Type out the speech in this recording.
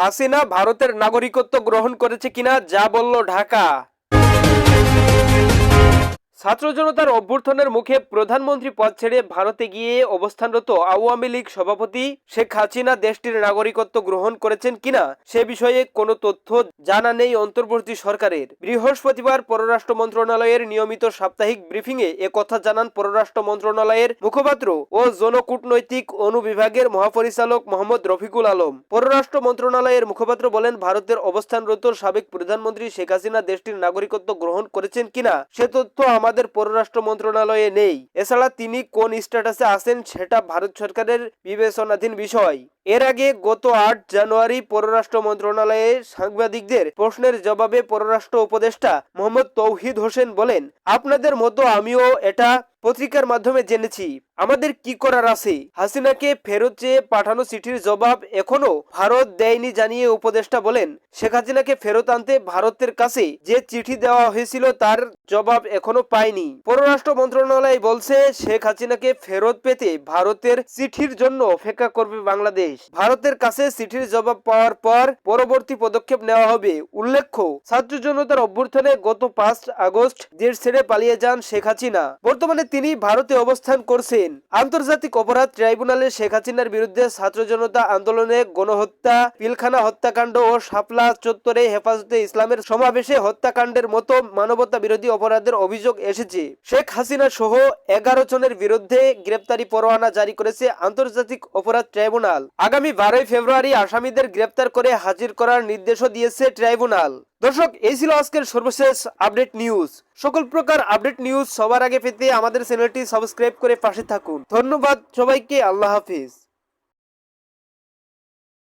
হাসিনা ভারতের নাগরিকত্ব গ্রহণ করেছে কিনা যা বলল ঢাকা। ছাত্র জনতার অভ্যর্থনের মুখে প্রধানমন্ত্রী পদ ছেড়ে ভারতে গিয়ে অবস্থানরত আওয়ামী লীগ সভাপতি শেখ হাসিনা দেশটির নাগরিকত্ব গ্রহণ করেছেন কিনা সে বিষয়ে কোনো তথ্য জানা নেই অন্তর্বর্তী সরকারের। বৃহস্পতিবার পররাষ্ট্র মন্ত্রণালয়ের নিয়মিত সাপ্তাহিক ব্রিফিংয়ে এ কথা জানান পররাষ্ট্র মন্ত্রণালয়ের মুখপাত্র ও জনকূটনৈতিক অনুবিভাগের মহাপরিচালক মোহাম্মদ রফিকুল আলম। পররাষ্ট্র মন্ত্রণালয়ের মুখপাত্র বলেন, ভারতের অবস্থানরত সাবেক প্রধানমন্ত্রী শেখ হাসিনা দেশটির নাগরিকত্ব গ্রহণ করেছেন কিনা সে তথ্য আমাদের পররাষ্ট্র মন্ত্রণালয়ে নেই। এছাড়া তিনি কোন স্ট্যাটাসে আছেন সেটা ভারত সরকারের বিবেচনাধীন বিষয়। এর আগে গত আট জানুয়ারি পররাষ্ট্র মন্ত্রণালয়ে সাংবাদিকদের প্রশ্নের জবাবে পররাষ্ট্র উপদেষ্টা মোহাম্মদ তৌহিদ হোসেন বলেন, আপনাদের মতো আমিও এটা পত্রিকার মাধ্যমে জেনেছি। আমাদের কি করার আছে? হাসিনাকে ফেরত চেয়ে পাঠানো চিঠির জবাব এখনও ভারত দেয়নি জানিয়ে উপদেষ্টা বলেন, শেখ হাসিনাকে ফেরত আনতে ভারতের কাছে যে চিঠি দেওয়া হয়েছিল তার জবাব এখনও পায়নি পররাষ্ট্র মন্ত্রণালয় বলছে, শেখ হাসিনাকে ফেরত পেতে ভারতের চিঠির জন্য অপেক্ষা করবে বাংলাদেশ। ভারতের কাছে চিঠির জবাব পাওয়ার পর পরবর্তী পদক্ষেপ নেওয়া হবে। উল্লেখ্য, ছাত্র জনতার অভ্যর্থনে গত পাঁচ আগস্ট দেশ ছেড়ে পালিয়ে যান শেখ হাসিনা। বর্তমানে তিনি ভারতে অবস্থান করছেন। আন্তর্জাতিক অপরাধ ট্রাইব্যুনালে শেখ হাসিনার বিরুদ্ধে ছাত্র জনতা আন্দোলনে গণহত্যা, পিলখানা হত্যাকাণ্ড ও শাপলা চত্বরে হেফাজতে ইসলামের সমাবেশে হত্যাকাণ্ডের মতো মানবতা বিরোধী অপরাধের অভিযোগ এসেছে। শেখ হাসিনা সহ এগারো জনের বিরুদ্ধে গ্রেপ্তারি পরোয়ানা জারি করেছে আন্তর্জাতিক অপরাধ ট্রাইব্যুনাল। আগামী বারোই ফেব্রুয়ারি আসামিদের গ্রেপ্তার করে হাজির করার নির্দেশও দিয়েছে ট্রাইব্যুনাল। দর্শক, এই ছিল আজকের সর্বশেষ আপডেট নিউজ। সকল প্রকার আপডেট নিউজ সবার আগে পেতে আমাদের চ্যানেলটি সাবস্ক্রাইব করে পাশে থাকুন। ধন্যবাদ সবাইকে, আল্লাহ হাফিজ।